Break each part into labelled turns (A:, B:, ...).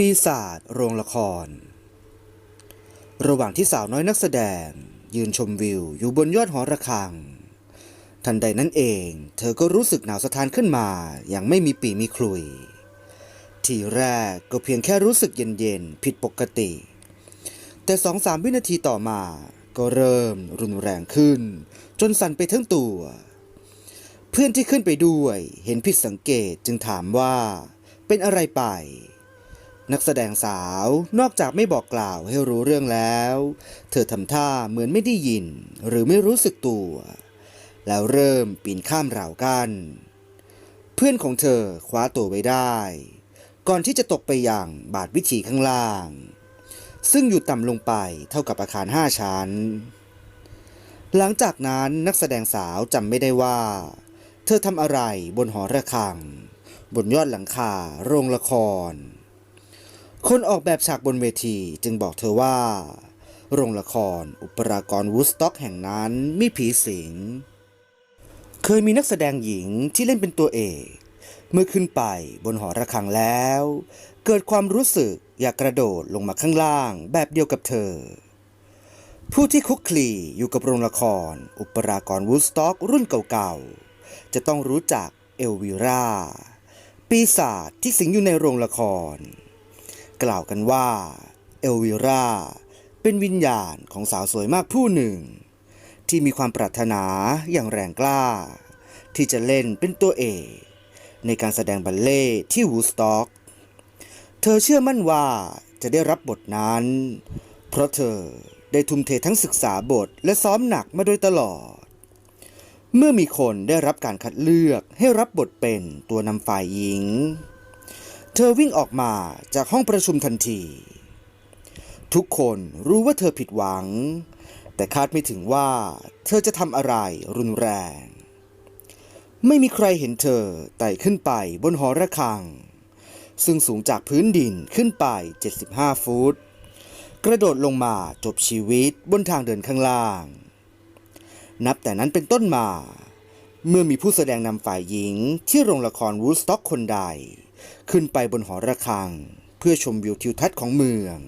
A: ปีศาจโรงละคร ระหว่างที่สาวน้อยนักแสดง ยืนชมวิวอยู่บนยอดหอระฆัง ทันใดนั้นเอง เธอก็รู้สึกหนาวสะท้านขึ้นมาอย่างไม่มีปีมีคลุย ทีแรกก็เพียงแค่รู้สึกเย็นๆ ผิดปกติ แต่สองสามวินาทีต่อมาก็เริ่มรุนแรงขึ้น จนสั่นไปทั้งตัว เพื่อนที่ขึ้นไปด้วยเห็นผิดสังเกตจึงถามว่า เป็นอะไรไป นักแสดงสาวนอกจากไม่บอกกล่าวให้รู้เรื่องแล้ว เธอทำท่าเหมือนไม่ได้ยิน หรือไม่รู้สึกตัว แล้วเริ่มปีนข้ามราวกันเพื่อนของเธอคว้าตัวไว้ได้ ก่อนที่จะตกไปอย่างบาดวิถีข้างล่าง ซึ่งอยู่ต่ำลงไปเท่ากับอาคารห้าชั้น หลังจากนั้นนักแสดงสาวจำไม่ได้ว่า เธอทำอะไรบนหอระฆัง บนยอดหลังคาโรงละคร คนออกแบบฉากบนเวทีจึงบอกเธอว่า โรงละครอุปรากรวูดสต็อกแห่งนั้นมีผีสิง เคยมีนักแสดงหญิงที่เล่นเป็นตัวเอก เมื่อขึ้นไปบนหอระฆังแล้ว เกิดความรู้สึกอยากกระโดดลงมาข้างล่างแบบเดียวกับเธอ ผู้ที่คุกคลีอยู่กับโรงละคร อุปรากรวูดสต็อกรุ่นเก่าๆ จะต้องรู้จักเอลวีราปีศาจที่สิงอยู่ในโรงละคร กล่าวกันว่า เอลวีราเป็นวิญญาณของสาวสวยมากผู้หนึ่ง ที่มีความปรารถนาอย่างแรงกล้า ที่จะเล่นเป็นตัวเอกในการแสดงบัลเล่ที่วูสต็อก เธอเชื่อมั่นว่าจะได้รับบทนั้น เพราะเธอได้ทุ่มเททั้งศึกษาบทและซ้อมหนักมาโดยตลอด เมื่อมีคนได้รับการคัดเลือกให้รับบทเป็นตัวนำฝ่ายหญิง เธอวิ่งออกมาจากห้องประชุมทันที ทุกคนรู้ว่าเธอผิดหวัง แต่คาดไม่ถึงว่าเธอจะทำอะไรรุนแรง ไม่มีใครเห็นเธอไต่ขึ้นไปบนหอระฆัง ซึ่งสูงจากพื้นดินขึ้นไป 75 ฟุต กระโดดลงมาจบชีวิตบนทางเดินข้างล่าง นับแต่นั้นเป็นต้นมา เมื่อมีผู้แสดงนำฝ่ายหญิงที่โรงละครวูดสต็อกคนใด ขึ้นไปบนหอระฆัง เพื่อชมวิวทิวทัศน์ของเมือง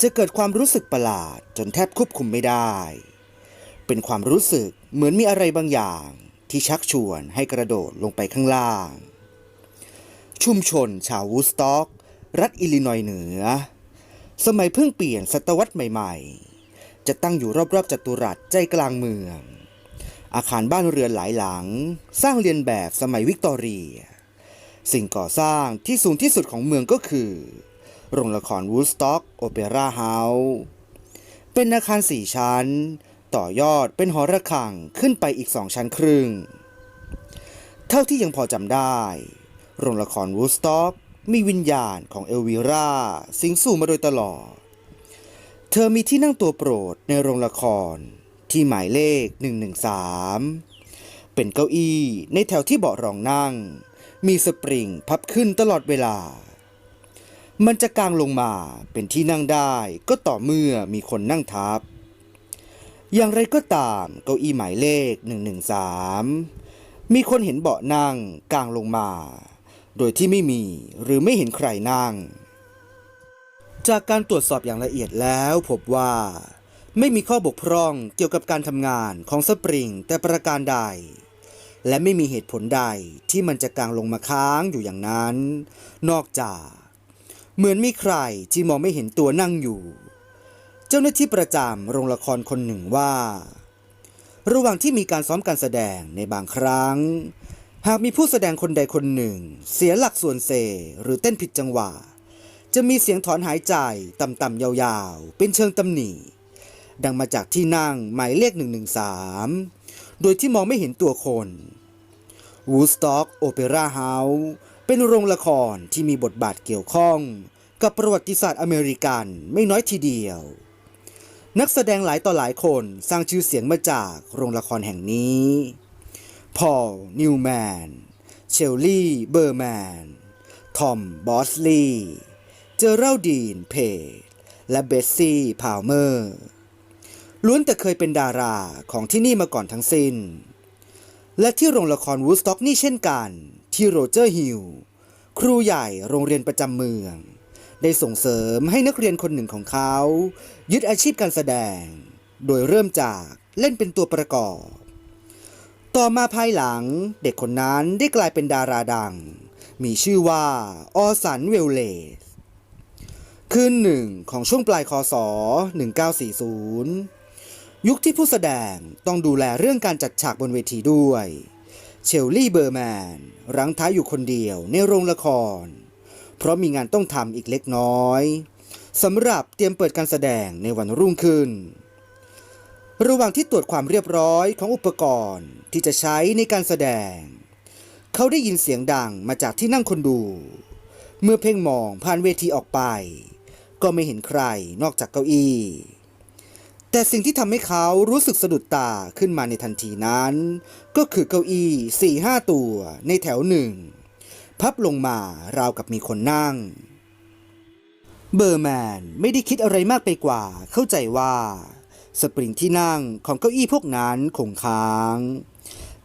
A: จะเกิดความรู้สึกประหลาดจนแทบควบคุมไม่ได้ เป็นความรู้สึกเหมือนมีอะไรบางอย่างที่ชักชวนให้กระโดดลงไปข้างล่าง ชุมชนชาววูสต็อก รัฐอิลลินอยเหนือ สมัยเพิ่งเปลี่ยนศตวรรษใหม่ ๆ จะตั้งอยู่รอบๆจัตุรัสใจกลางเมือง อาคารบ้านเรือนหลายหลัง สร้างเรียนแบบสมัยวิกตอเรีย สิ่งก่อสร้างที่สูงที่สุดของเมืองก็คือ โรงละครวูดสต็อกโอเปร่าเฮาส์เป็นอาคารสี่ชั้น ต่อยอดเป็นหอระฆังขึ้นไปอีกสองชั้นครึ่ง เท่าที่ยังพอจำได้ โรงละครวูดสต็อกมีวิญญาณของเอลวีราสิงสู่มาโดยตลอด เธอมีที่นั่งตัวโปรดในโรงละครที่หมายเลข 113 เป็นเก้าอี้ในแถวที่เบาะรองนั่ง มีสปริงพับขึ้นตลอดเวลา มันจะกางลงมาเป็นที่นั่งได้ก็ต่อเมื่อมีคนนั่งทับ อย่างไรก็ตามเก้าอี้หมายเลข 113 มีคนเห็นเบาะนั่งกางลงมา โดยที่ไม่มีหรือไม่เห็นใครนั่ง จากการตรวจสอบอย่างละเอียดแล้วพบว่าไม่มีข้อบกพร่องเกี่ยวกับการทำงานของสปริงแต่ประการใด และไม่มีเหตุผลใดที่มันจะกางลงมาค้างอยู่อย่างนั้น นอกจาก เหมือนมีใครที่มองไม่เห็นตัวนั่งอยู่ เจ้าหน้าที่ประจำโรงละครคนหนึ่งว่า ระหว่างที่มีการซ้อมการแสดงในบางครั้ง หากมีผู้แสดงคนใดคนหนึ่ง เสียหลักส่วนเซหรือเต้นผิดจังหวะ จะมีเสียงถอนหายใจต่ำๆยาวๆ เป็นเชิงตำหนิดังมาจากที่นั่งหมายเลข113 โดยที่มองไม่เห็นตัวคน Woodstock Opera House เป็นโรงละครที่มีบทบาทเกี่ยวข้องกับประวัติศาสตร์อเมริกันไม่น้อยทีเดียว นักแสดงหลายต่อหลายคนสร้างชื่อเสียงมาจากโรงละครแห่งนี้พอลนิวแมนเชลลี่เบอร์แมนทอมบอสลีย์เจอรัลดีนเพจและเบสซี่พาวเมอร์ ล้วนแต่เคยเป็นดาราของที่นี่มาก่อนทั้งสิ้น และที่โรงละครวูดสต็อกนี่เช่นกัน ที่โรเจอร์ฮิลครูใหญ่โรงเรียนประจำเมือง ได้ส่งเสริมให้นักเรียนคนหนึ่งของเขา ยึดอาชีพการแสดง โดยเริ่มจากเล่นเป็นตัวประกอบ ต่อมาภายหลังเด็กคนนั้นได้กลายเป็นดาราดัง มีชื่อว่าออสันเวลเลสคืนหนึ่งของช่วงปลายคศ 1940 ยุคที่ผู้แสดงต้องดูแลเรื่องการจัดฉากบนเวทีด้วย เชลลี่เบอร์แมนรั้งท้ายอยู่คนเดียวในโรงละคร เพราะมีงานต้องทำอีกเล็กน้อยสำหรับเตรียมเปิดการแสดงในวันรุ่งขึ้น ระหว่างที่ตรวจความเรียบร้อยของอุปกรณ์ที่จะใช้ในการแสดง เขาได้ยินเสียงดังมาจากที่นั่งคนดู เมื่อเพ่งมองผ่านเวทีออกไป ก็ไม่เห็นใครนอกจากเก้าอี้ แต่สิ่งที่ทำให้เขารู้สึกสะดุดตาขึ้นมาในทันทีนั้น ก็คือเก้าอี้สี่ห้าตัวในแถวหนึ่ง พับลงมาราวกับมีคนนั่ง เบอร์แมนไม่ได้คิดอะไรมากไปกว่า เข้าใจว่า สปริงที่นั่งของเก้าอี้พวกนั้นคงค้าง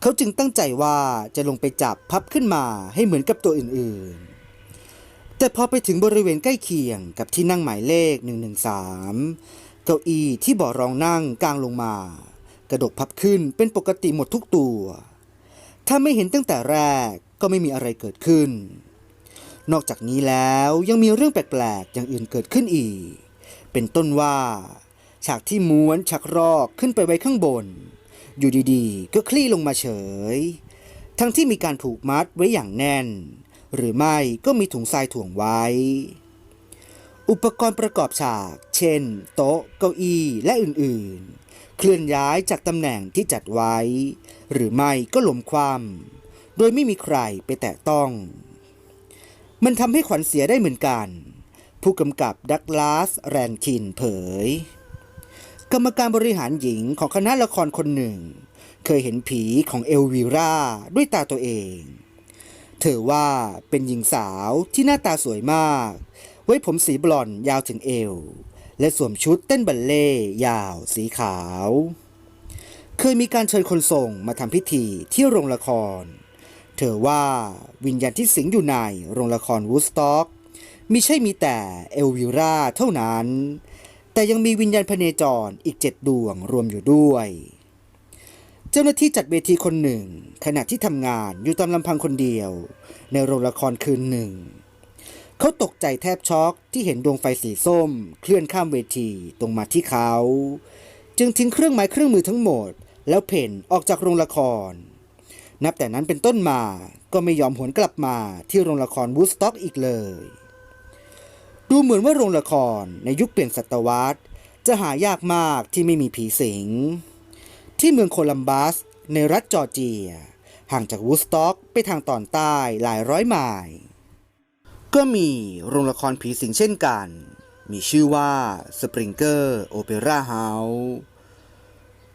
A: เขาจึงตั้งใจว่าจะลงไปจับพับขึ้นมาให้เหมือนกับตัวอื่นๆ แต่พอไปถึงบริเวณใกล้เคียงกับที่นั่งหมายเลข 113 ก้าอี้ที่บ่อรองนั่งกลางลงมา กระดกพับขึ้นเป็นปกติหมดทุกตัว ถ้าไม่เห็นตั้งแต่แรกก็ไม่มีอะไรเกิดขึ้น นอกจากนี้แล้วยังมีเรื่องแปลกๆอย่างอื่นเกิดขึ้นอีก เป็นต้นว่า ฉากที่ม้วนชักรอกขึ้นไปไว้ข้างบน อยู่ดีๆ ก็คลี่ลงมาเฉย ทั้งที่มีการผูกมัดไว้อย่างแน่น หรือไม่ก็มีถุงทรายถ่วงไว้ อุปกรณ์ประกอบฉาก เช่น โต๊ะ เก้าอี้และอื่นๆ เคลื่อนย้ายจากตำแหน่งที่จัดไว้ หรือไม่ก็หล่มคว่ำโดยไม่มีใครไปแตะต้อง มันทำให้ขวัญเสียได้เหมือนกัน ผู้กำกับดักลาสแรนคินเผย กรรมการบริหารหญิงของคณะละครคนหนึ่ง เคยเห็นผีของเอลวีราด้วยตาตัวเอง เธอว่าเป็นหญิงสาวที่หน้าตาสวยมาก ว้ผมสีบลอนด์ยาวถึงเอว และสวมชุดเต้นบัลเล่ยาว สีขาว เคยมีการเชิญคนส่งมาทำพิธีที่โรงละคร เธอว่าวิญญาณที่สิงอยู่ในโรงละครวูสต็อกมิใช่มีแต่เอลวิราเท่านั้น แต่ยังมีวิญญาณพเนจรอีกเจ็ดดวงรวมอยู่ด้วย เจ้าหน้าที่จัดเวทีคนหนึ่ง ขณะที่ทำงานอยู่ตามลำพังคนเดียว ในโรงละครคืนหนึ่ง เขาตกใจแทบช็อกที่เห็นดวงไฟสีส้ม เคลื่อนข้ามเวทีตรงมาที่เขา จึงทิ้งเครื่องไม้เครื่องมือทั้งหมด แล้วเพ่นออกจากโรงละคร นับแต่นั้นเป็นต้นมาก็ไม่ยอมหวนกลับมาที่โรงละครวูดสต็อกอีกเลย ดูเหมือนว่าโรงละครในยุคเปลี่ยนศตวรรษ จะหายากมากที่ไม่มีผีสิง ที่เมืองโคลัมบัสในรัฐจอร์เจีย ห่างจากวูดสต็อกไปทางตอนใต้หลายร้อยไมล์ ก็มีโรงละครผีสิงเช่นกัน มีชื่อว่าสปริงเกอร์โอเปร่าเฮาส์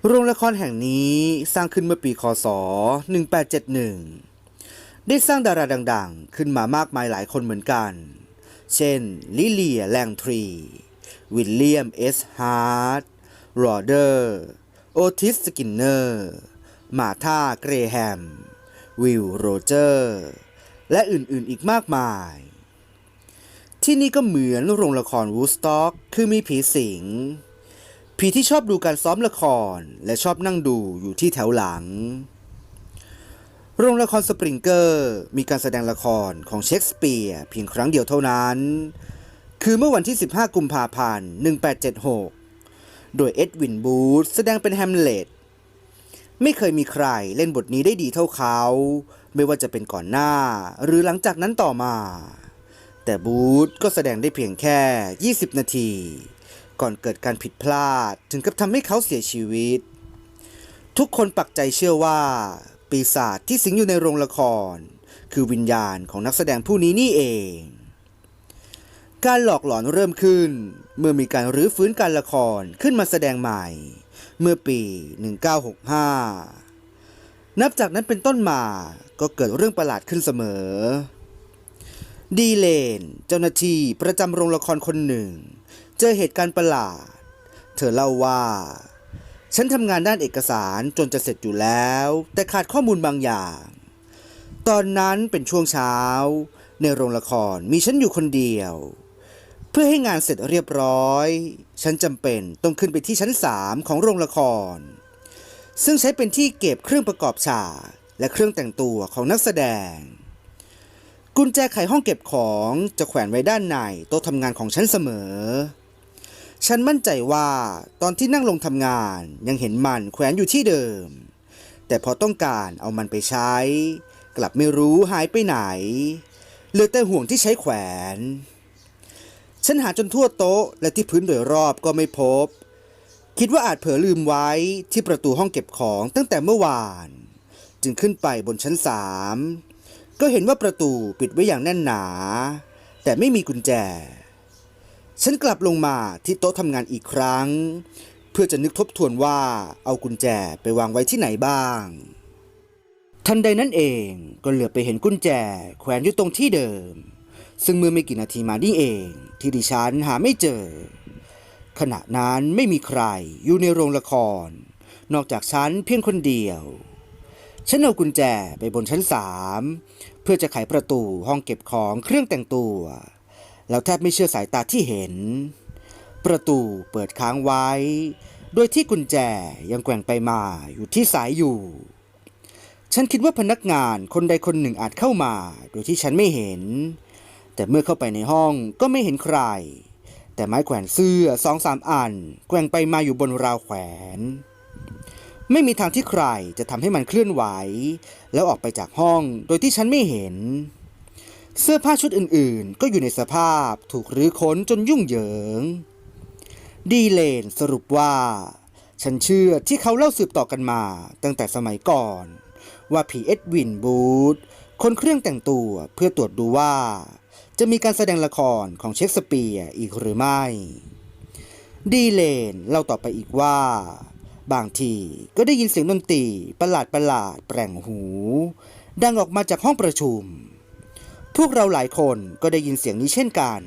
A: โรงละครแห่งนี้สร้างขึ้นเมื่อปีคศ 1871 ได้สร้างดาราดังๆ ขึ้นมามากมายหลายคนเหมือนกัน เช่น ลิเลียแลงทรี วิลเลียมเอสฮาร์ดโรเดอร์ โอทิสสกินเนอร์ มาธาเกรแฮม วิลโรเจอร์ และอื่นๆอีกมากมาย ที่นี่ก็เหมือนโรงละครวูสต็อกคือมีผีสิง ผีที่ชอบดูการซ้อมละครและชอบนั่งดูอยู่ที่แถวหลัง โรงละครสปริงเกอร์มีการแสดงละครของเชคสเปียร์เพียงครั้งเดียวเท่านั้น คือเมื่อวันที่ 15 กุมภาพันธ์ 1876 โดยเอ็ดวินบูธแสดงเป็นแฮมเล็ตไม่เคยมีใครเล่นบทนี้ได้ดีเท่าเขา ไม่ว่าจะเป็นก่อนหน้า หรือหลังจากนั้นต่อมา แต่บูธก็แสดงได้เพียงแค่ 20 นาที ก่อนเกิดการผิดพลาดถึงกับทำให้เขาเสียชีวิต ทุกคนปักใจเชื่อว่า ปีศาจที่สิงอยู่ในโรงละคร คือวิญญาณของนักแสดงผู้นี้นี่เอง การหลอกหลอนเริ่มขึ้น เมื่อมีการรื้อฟื้นการละครขึ้นมาแสดงใหม่ เมื่อปี 1965 นับจากนั้นเป็นต้นมาก็เกิดเรื่องประหลาดขึ้นเสมอ ดีเลน เจ้าหน้าที่ประจำโรงละครคนหนึ่ง เจอเหตุการณ์ประหลาด เธอเล่าว่า ฉันทำงานด้านเอกสารจนจะเสร็จอยู่แล้ว แต่ขาดข้อมูลบางอย่าง ตอนนั้นเป็นช่วงเช้า ในโรงละครมีฉันอยู่คนเดียว เพื่อให้งานเสร็จเรียบร้อย ฉันจำเป็นต้องขึ้นไปที่ชั้นสามของโรงละคร ซึ่งใช้เป็นที่เก็บเครื่องประกอบฉากและเครื่องแต่งตัวของนักแสดง กุญแจไขห้องเก็บของจะแขวนไว้ด้านในโต๊ะทำงานของฉันเสมอ ฉันมั่นใจว่าตอนที่นั่งลงทำงานยังเห็นมันแขวนอยู่ที่เดิม แต่พอต้องการเอามันไปใช้ กลับไม่รู้หายไปไหนเหลือแต่ห่วงที่ใช้แขวน ฉันหาจนทั่วโต๊ะและที่พื้นโดยรอบก็ไม่พบ คิดว่าอาจเผลอลืมไว้ที่ประตูห้องเก็บของตั้งแต่เมื่อวาน จึงขึ้นไปบนชั้นสาม ก็เห็นว่าประตูปิดไว้อย่างแน่นหนา แต่ไม่มีกุญแจ ฉันกลับลงมาที่โต๊ะทำงานอีกครั้ง เพื่อจะนึกทบทวนว่าเอากุญแจไปวางไว้ที่ไหนบ้าง ทันใดนั้นเองก็เหลือไปเห็นกุญแจ แขวนอยู่ตรงที่เดิม ซึ่งเมื่อไม่กี่นาทีมานี่เอง ที่ดิฉันหาไม่เจอ ขณะนั้นไม่มีใครอยู่ในโรงละคร นอกจากฉันเพียงคนเดียว ฉันเอากุญแจไปบนชั้นสามเพื่อจะไขประตูห้องเก็บของเครื่องแต่งตัว แล้วแทบไม่เชื่อสายตาที่เห็น ประตูเปิดค้างไว้ โดยที่กุญแจยังแกว่งไปมาอยู่ที่สายอยู่ ฉันคิดว่าพนักงานคนใดคนหนึ่งอาจเข้ามา โดยที่ฉันไม่เห็น แต่เมื่อเข้าไปในห้องก็ไม่เห็นใคร แต่ไม้แขวนเสื้อสองสามอัน แกว่งไปมาอยู่บนราวแขวน ไม่มีทางที่ใครจะทำให้มันเคลื่อนไหว แล้วออกไปจากห้องโดยที่ฉันไม่เห็น เสื้อผ้าชุดอื่นๆ ก็อยู่ในสภาพถูกรื้อค้นจนยุ่งเหยิง ดีเลนสรุปว่า ฉันเชื่อที่เขาเล่าสืบต่อกันมาตั้งแต่สมัยก่อน ว่าผีเอ็ดวินบูธคนเครื่องแต่งตัวเพื่อตรวจดูว่า จะมีการแสดงละครของเชคสเปียร์อีกหรือไม่ ดีเลนเล่าต่อไปอีกว่า บางทีก็ได้ยินเสียงดนตรีประหลาดประหลาดแปลงหู ดังออกมาจากห้องประชุม พวกเราหลายคนก็ได้ยินเสียงนี้เช่นกัน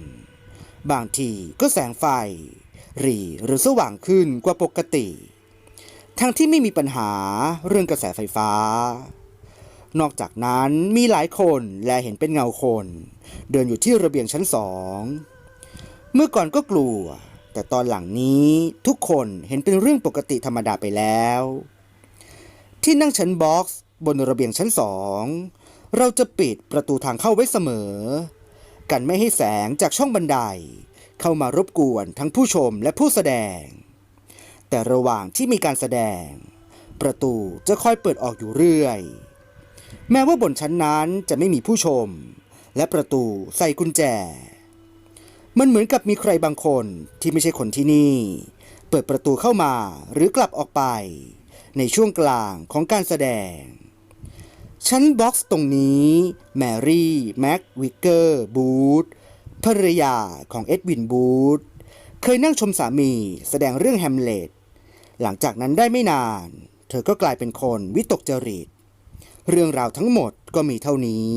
A: บางทีก็แสงไฟ หรี่หรือสว่างขึ้นกว่าปกติ ทั้งที่ไม่มีปัญหาเรื่องกระแสไฟฟ้า นอกจากนั้นมีหลายคนและเห็นเป็นเงาคน เดินอยู่ที่ระเบียงชั้นสอง เมื่อก่อนก็กลัว แต่ตอนหลังนี้ทุกคนเห็นเป็นเรื่องปกติธรรมดาไปแล้ว ที่นั่งชั้นบ็อกซ์บนระเบียงชั้นสอง เราจะปิดประตูทางเข้าไว้เสมอ กันไม่ให้แสงจากช่องบันได เข้ามารบกวนทั้งผู้ชมและผู้แสดง แต่ระหว่างที่มีการแสดง ประตูจะคอยเปิดออกอยู่เรื่อย แม้ว่าบนชั้นนั้นจะไม่มีผู้ชม และประตูใส่กุญแจ มันเหมือนกับมีใครบางคนที่ไม่ใช่คนที่นี่ เปิดประตูเข้ามาหรือกลับออกไป ในช่วงกลางของการแสดง ชั้นบ็อกซ์ตรงนี้ แมรี่ แม็กวิกเกอร์บูธภรรยาของเอ็ดวินบูธเคยนั่งชมสามีแสดงเรื่องแฮมเล็ตหลังจากนั้นได้ไม่นาน เธอก็กลายเป็นคนวิตกจริต เรื่องราวทั้งหมดก็มีเท่านี้